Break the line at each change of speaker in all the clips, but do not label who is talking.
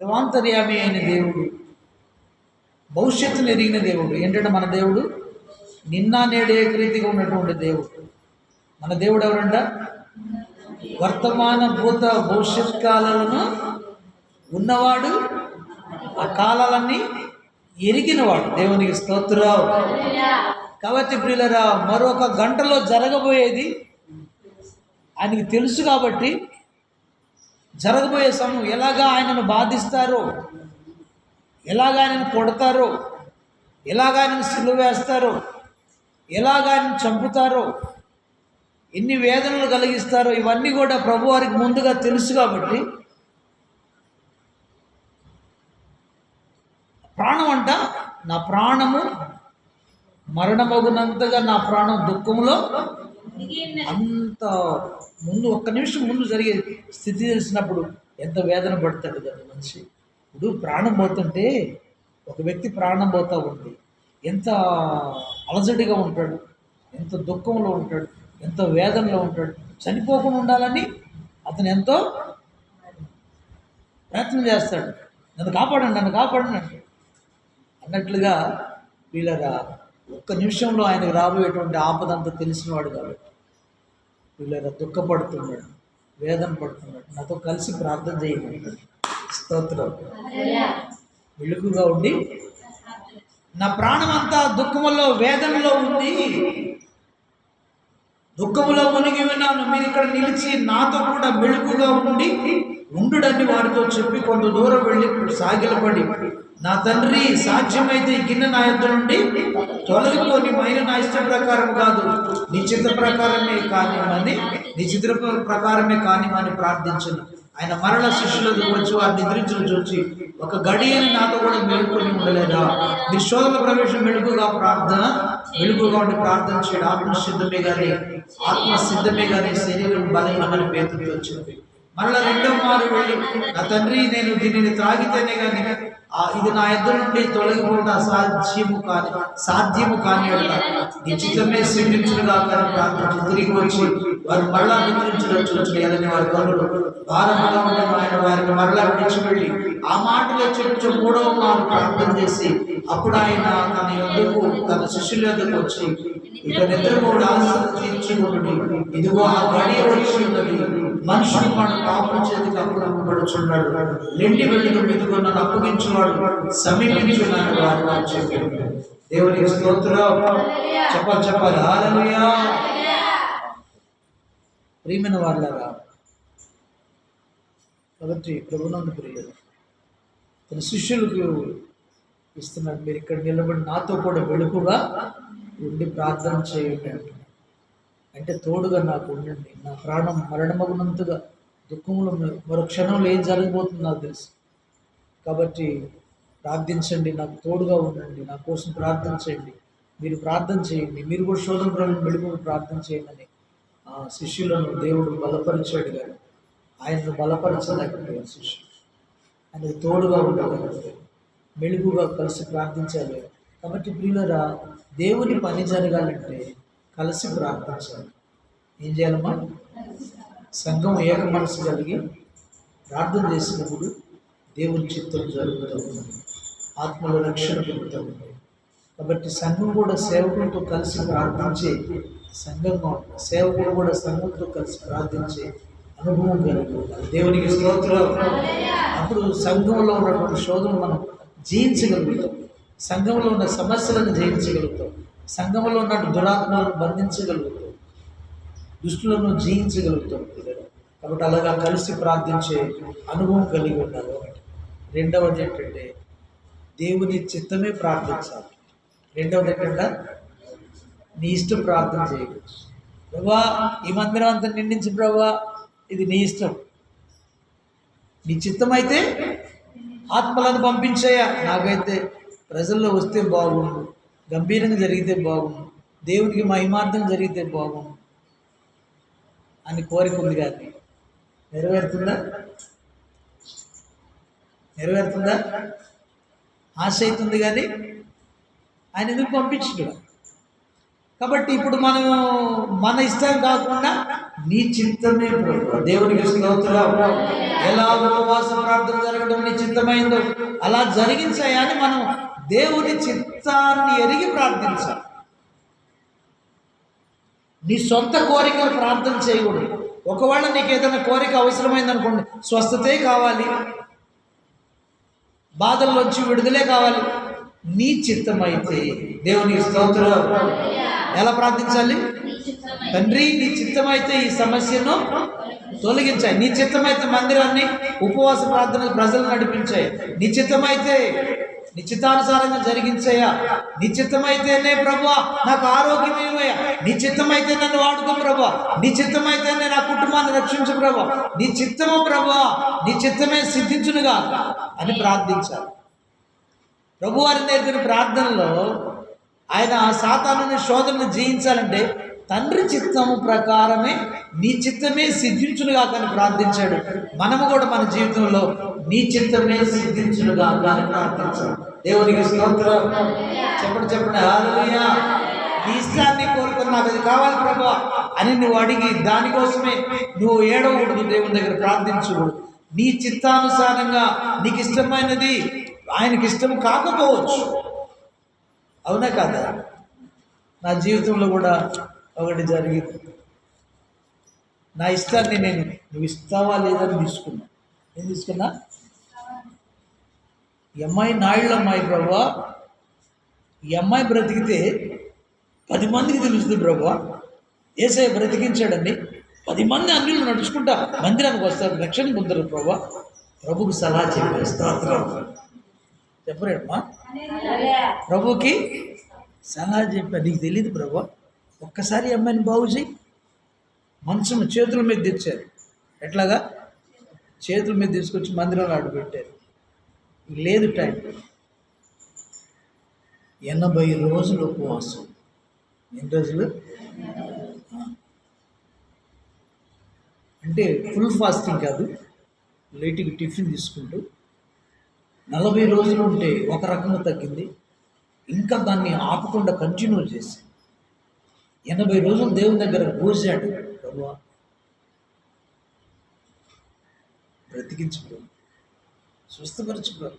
సర్వాంతర్యామి అయిన దేవుడు భవిష్యత్తును ఎరిగిన దేవుడు. ఏంటంటే మన దేవుడు? నిన్న నేడు ఏకరీతిగా ఉన్నటువంటి దేవుడు. మన దేవుడు ఎవరంట? వర్తమాన భూత భవిష్యత్ కాలాలను ఉన్నవాడు ఆ కాలాలన్నీ ఎరిగినవాడు. దేవునికి స్తోత్రరావు కాబట్టి ప్రియులరా మరొక గంటలో జరగబోయేది ఆయనకి తెలుసు కాబట్టి జరగబోయే సమయం ఎలాగా ఆయనను బాధిస్తారో ఎలాగ ఆయనను కొడతారో ఎలాగ ఆయనను సిలువ వేస్తారో ఎలాగ ఆయనను చంపుతారో ఎన్ని వేదనలు కలిగిస్తారో ఇవన్నీ కూడా ప్రభువారికి ముందుగా తెలుసు కాబట్టి ప్రాణం అంట నా ప్రాణము మరణమగునంతగా నా ప్రాణం దుఃఖంలో అంత ముందు ఒక్క నిమిషం ముందు జరిగే స్థితి తెలిసినప్పుడు ఎంత వేదన పడతాడు కదా మనిషి. ఇప్పుడు ప్రాణం పోతుంటే ఒక వ్యక్తి ప్రాణం పోతా ఉంది. ఎంత అలజడిగా ఉంటాడు ఎంత దుఃఖంలో ఉంటాడు ఎంత వేదనలో ఉంటాడు. చనిపోకుండా ఉండాలని అతను ఎంతో ప్రయత్నం చేస్తాడు. నన్ను కాపాడండి నన్ను కాపాడండి అంటాడు. అన్నట్లుగా వీళ్ళగా ఒక్క నిమిషంలో ఆయనకు రాబోయేటువంటి ఆపదంతా తెలిసినవాడు కాబట్టి. వీళ్ళరా దుఃఖపడుతున్నాడు వేదన పడుతున్నాడు నాతో కలిసి ప్రార్థన చేయండి స్తోత్రం. వెలుగుగా ఉండి నా ప్రాణం అంతా దుఃఖములో వేదనలో ఉంది దుఃఖములో మునిగి విన్నాను మీరు ఇక్కడ నిలిచి నాతో కూడా మెళుకుగా ఉండి ఉండుడని వారితో చెప్పి కొంత దూరం వెళ్ళి సాగిలపడి నా తండ్రి సాధ్యమైతే గిన్నె నా యొద్ద నుండి తొలగిపోని మైన నా ఇష్ట ప్రకారం కాదు. నీ చిత్త ప్రకారమే కానిమని నీ చిత్ర ప్రకారమే కానిమని ప్రార్థించను. ఆయన మరణ శిష్యులకు వచ్చి వారిని నిద్రించడం చూచి ఒక గడియని నాతో కూడా మెలుకొని ఉండలేదా? మీ శోధన ప్రవేశం మెలుగుగా ప్రార్థన వెలుగుగా ఉండి ప్రార్థన చేయడం. ఆత్మ సిద్ధమే కానీ ఆత్మ సిద్ధమే కానీ శరీరం బలహీనమని పేతుతో వచ్చింది మరలా రెండో మారు వెళ్ళి నా తండ్రి నేను దీనిని త్రాగితేనే కానీ ఆ ఇది నా ఇద్దరు నుండి తొలగిపోవడం అసాధ్యము కాని సాధ్యము కాని నిశ్చితమే నీ సిద్ధించుడుగా కానీ తిరిగి వచ్చి వారు మరలా నిద్రించడం చూచలేదని వారి కనులు. భారముగా ఉండడం ఆయన వారిని మరలా విడిచి వెళ్ళి ఆ మాటలో చెప్పు మూడవ మారు ప్రార్థన చేసి అప్పుడు ఆయన తన ఎందుకు తన శిష్యుల యొద్దకు వచ్చి ఇక నిద్రపోడు ఆలస్యం తీర్చుకుని ఇదిగో ఆ గడియ వచ్చి ఉన్నది. మనుషులు మన పాపం చేతికి అప్పగింపబడుచున్నాడు నిండి వెళ్ళిన ఇదిగో నన్ను అప్పగించున్నాడు సమీపించున్నాడు వారు నాకు చెప్పారు దేవునికి స్తోత్రం. చెప్పాలి చెప్పాలి. హల్లెలూయా. ప్రియమైన వాళ్ళగా కాబట్టి ప్రభునందు ప్రియులు తన శిష్యులకు ఇస్తున్నాడు. మీరు ఇక్కడ నిలబడి నాతో కూడా వెలుపుగా ఉండి ప్రార్థన చేయండి అంటున్నాడు. అంటే తోడుగా నాకు ఉండండి. నా ప్రాణం మరణమగునంతగా దుఃఖంలో మరో క్షణంలో ఏం జరగబోతుందో నాకు తెలుసు. కాబట్టి ప్రార్థించండి నాకు తోడుగా ఉండండి నా కోసం ప్రార్థన చేయండి. మీరు ప్రార్థన చేయండి. మీరు కూడా శోధన ప్రభుత్వం ప్రార్థన చేయండి. ఆ శిష్యులను దేవుడు బలపరిచాడు కానీ ఆయనను బలపరచలేకపోయాడు శిష్యులు. ఆయనకు తోడుగా ఉండలేకపోయాడు మెలుగుగా కలిసి ప్రార్థించాలి కాబట్టి ప్రియులరా దేవుని పని జరగాలంటే కలిసి ప్రార్థించాలి ఏం చేయాలమ్మా? సంఘం ఏక మనసు కలిగి ప్రార్థన చేసినప్పుడు దేవుని చిత్తం జరుగుతుంది ఆత్మల రక్షణ పెరుగుతుంది కాబట్టి సంఘం కూడా సేవకులతో కలిసి ప్రార్థించే సంఘంగా సేవకులు సేవకుడు కూడా సంఘంతో కలిసి ప్రార్థించే అనుభవం కలిగి దేవునికి స్తోత్రం అప్పుడు సంఘంలో ఉన్నటువంటి శోధన మనం జయించగలుగుతాం. సంఘంలో ఉన్న సమస్యలను జయించగలుగుతాం. సంఘంలో ఉన్న దురాత్మలను బంధించగలుగుతాం. దుష్టులను జయించగలుగుతాం కాబట్టి అలాగా కలిసి ప్రార్థించే అనుభవం కలిగి ఉండాలి. ఒకటి రెండవది ఏంటంటే దేవుని చిత్తమే ప్రార్థించాలి. రెండవది ఏంటంటే నీ ఇష్టం ప్రార్థన చేయవచ్చు ప్రభా ఈ మందిరం అంతా నిండించి ప్రభా ఇది నీ ఇష్టం. నీ చిత్తం అయితే ఆత్మలను పంపించాయా. నాకైతే ప్రజల్లో వస్తే బాగుండు. గంభీరంగా జరిగితే బాగుండు దేవునికి మహిమార్థం జరిగితే బాగుండు అని కోరిక ఉంది కానీ నెరవేరుతుందా? నెరవేరుతుందా? ఆశ అవుతుంది కానీ ఆయన ఎందుకు పంపించడు? కాబట్టి ఇప్పుడు మనం మన ఇష్టం కాకుండా నీ చిత్తమే దేవుడికి దేవునికి స్తోత్రం ఎలా ఉపవాస ప్రార్థన జరగడం నీ చిత్తమైందో. అలా జరిగించాయని మనం దేవుని చిత్తాన్ని ఎరిగి ప్రార్థించాలి. నీ సొంత కోరికలు ప్రార్థన చేయకూడదు. ఒకవేళ నీకు ఏదైనా కోరిక అవసరమైందనుకోండి స్వస్థతే కావాలి. బాధల్లోంచి విడుదలే కావాలి. నీ చిత్తమైతే దేవుని స్తోత్రం. ఎలా ప్రార్థించాలి? తండ్రి నీ చిత్తమైతే ఈ సమస్యను తొలగించాయి. నీ చిత్తమైతే మందిరాన్ని ఉపవాస ప్రార్థనలు ప్రజలు నడిపించాయి. నీ చిత్తమైతే నిశ్చితానుసారంగా జరిగించయ్యా నిశ్చితమైతేనే ప్రభు నాకు ఆరోగ్యం ఏమయ్యా నిశ్చితమైతే నన్ను వాడుకో ప్రభు నిశ్చితమైతేనే నా కుటుంబాన్ని రక్షించు ప్రభు నీ చిత్తము ప్రభా నీ చిత్తమే సిద్ధించునుగా అని ప్రార్థించాలి. ప్రభు వారి నేర్పిన ప్రార్థనలో ఆయన ఆ సాతాను శోధనను జయించాలంటే తండ్రి చిత్తము ప్రకారమే నీ చిత్తమే సిద్ధించునుగా కానీ ప్రార్థించాడు. మనము కూడా మన జీవితంలో నీ చిత్తమే సిద్ధించునుగా అని ప్రార్థించాడు దేవునికి స్తోత్రం. చెప్పండి చెప్పండి. హల్లెలూయా. నీ ఇష్టాన్ని కోరుకుని నాకు అది కావాలి ప్రభా అని నువ్వు అడిగి దానికోసమే నువ్వు ఏడవకూడదు దేవుని దగ్గర ప్రార్థించకూడదు నీ చిత్తానుసారంగా నీకు ఇష్టమైనది ఆయనకి ఇష్టం కాకపోవచ్చు. అవునా కాదా? నా జీవితంలో కూడా ఒకటి జరిగింది. నా ఇష్టాన్ని నేను నువ్వు ఇస్తావా లేదని తీసుకున్నా. ఏం తీసుకున్నా? అమ్మాయి నాయుళ్ళ అమ్మాయి ప్రభా. ఈ అమ్మాయి బ్రతికితే పది మందికి తెలుస్తుంది ప్రభా. ఏసఐ బ్రతికించాడండి. పది మంది అన్యులు నడుచుకుంటా మందిరానికి వస్తారు రక్షణ పొందరు ప్రభా. ప్రభుకు సలహా చెప్పే స్తోత్రం. చెప్పరేమ్మా? ప్రభుకి సలహా చెప్పా నీకు తెలియదు ప్రభా. ఒక్కసారి అమ్మాయిని బాగు చేయి. మంచం చేతుల మీద తెచ్చారు. ఎట్లాగా? చేతుల మీద తీసుకొచ్చి మందిరంలో ఆడు పెట్టారు లేదు టైం. ఎనభై రోజులు ఉపవాసం. ఎన్ని రోజులు? అంటే ఫుల్ ఫాస్టింగ్ కాదు. లేట్కి టిఫిన్ తీసుకుంటూ నలభై రోజులు ఉంటే ఒక రకంగా తగ్గింది. ఇంకా దాన్ని ఆపకుండా కంటిన్యూ చేసి ఎనభై రోజులు దేవుని దగ్గర బ్రతికించు ప్రభు స్వస్థపరచు ప్రభు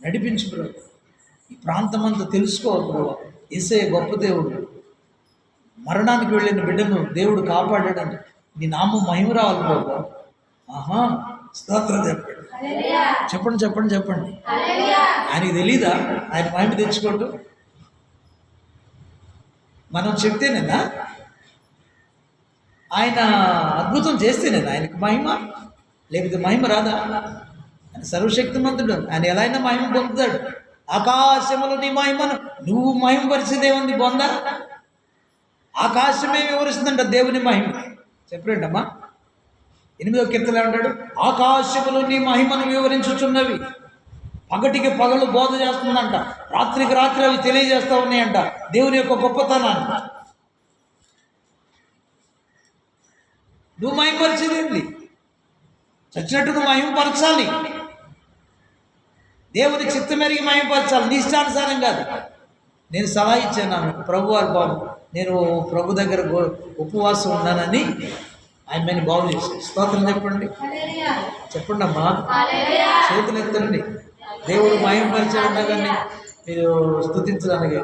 నడిపించు ప్రభు ఈ ప్రాంతం అంతా తెలుసుకో ప్రభు ఏసే గొప్ప దేవుడు. మరణానికి వెళ్ళిన బిడ్డను దేవుడు కాపాడాడని నీ నామం మహిమ రావాలి ప్రభు ఆహా స్తోత్రం చెప్పండి. చెప్పండి చెప్పండి చెప్పండి. ఆయనకి తెలీదా? ఆయన మహిమ తెచ్చుకోవటం మనం చెప్తేనేనా ఆయన అద్భుతం చేస్తేనేనా ఆయనకు మహిమ? లేకపోతే మహిమ రాదా? ఆయన సర్వశక్తిమంతుడు. ఆయన ఎలా అయినా మహిమ పొందుతాడు. ఆకాశములు నీ మహిమను నువ్వు మహిమ పరిచేదేముంది బొంద ఆకాశమే వివరిస్తుందంట దేవుని మహిమ. చెప్పలేంటమ్మా ఎనిమిదో కీర్తన అంటాడు ఆకాశములు నీ మహిమను వివరించుచున్నవి పగటికి పగలు బోధ చేస్తుందంట. రాత్రికి రాత్రి అవి తెలియజేస్తూ ఉన్నాయంట. దేవుని యొక్క గొప్పతనాన్ని. నువ్వు మహిమపరిచేదేంది చచ్చినట్టు నువ్వు మహిమపరచాలి దేవుని చిత్తం మెరిగి మహిమపరచాలి నీ ఇష్టానుసారం కాదు. నేను సలహా ఇచ్చాను ప్రభు వారు బాబు నేను ప్రభు దగ్గర ఉపవాసం ఉన్నానని ఆమెని బాగు చేశాను స్తోత్రం చెప్పండి. చెప్పండి అమ్మా చేతులు ఎత్తండి దేవుడు మహిమపరిచాడన్నా కానీ మీరు స్థుతించడానికి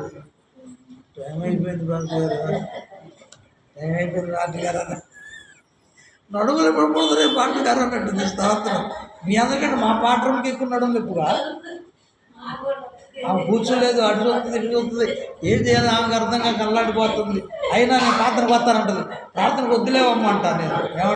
టైం అయిపోయింది రాజు గారు టైం అయిపోయింది రాజు గారు అన్న నడుములు ఎప్పుడు పోతుంది పాట గారు అన్నట్టుంది స్తోత్రం. మీ అందరికంటే మా పాట రూమ్కి ఎక్కువ నడుములు ఎక్కువ? ఆమె కూర్చోలేదు అటు వస్తుంది ఇటు వస్తుంది ఏం చేయాలి ఆమెకు అర్థంగా కళ్ళాడిపోతుంది అయినా నేను ప్రార్థన పోతానంటది. ప్రార్థనకు వద్దులేవమ్మ అంటాను నేను?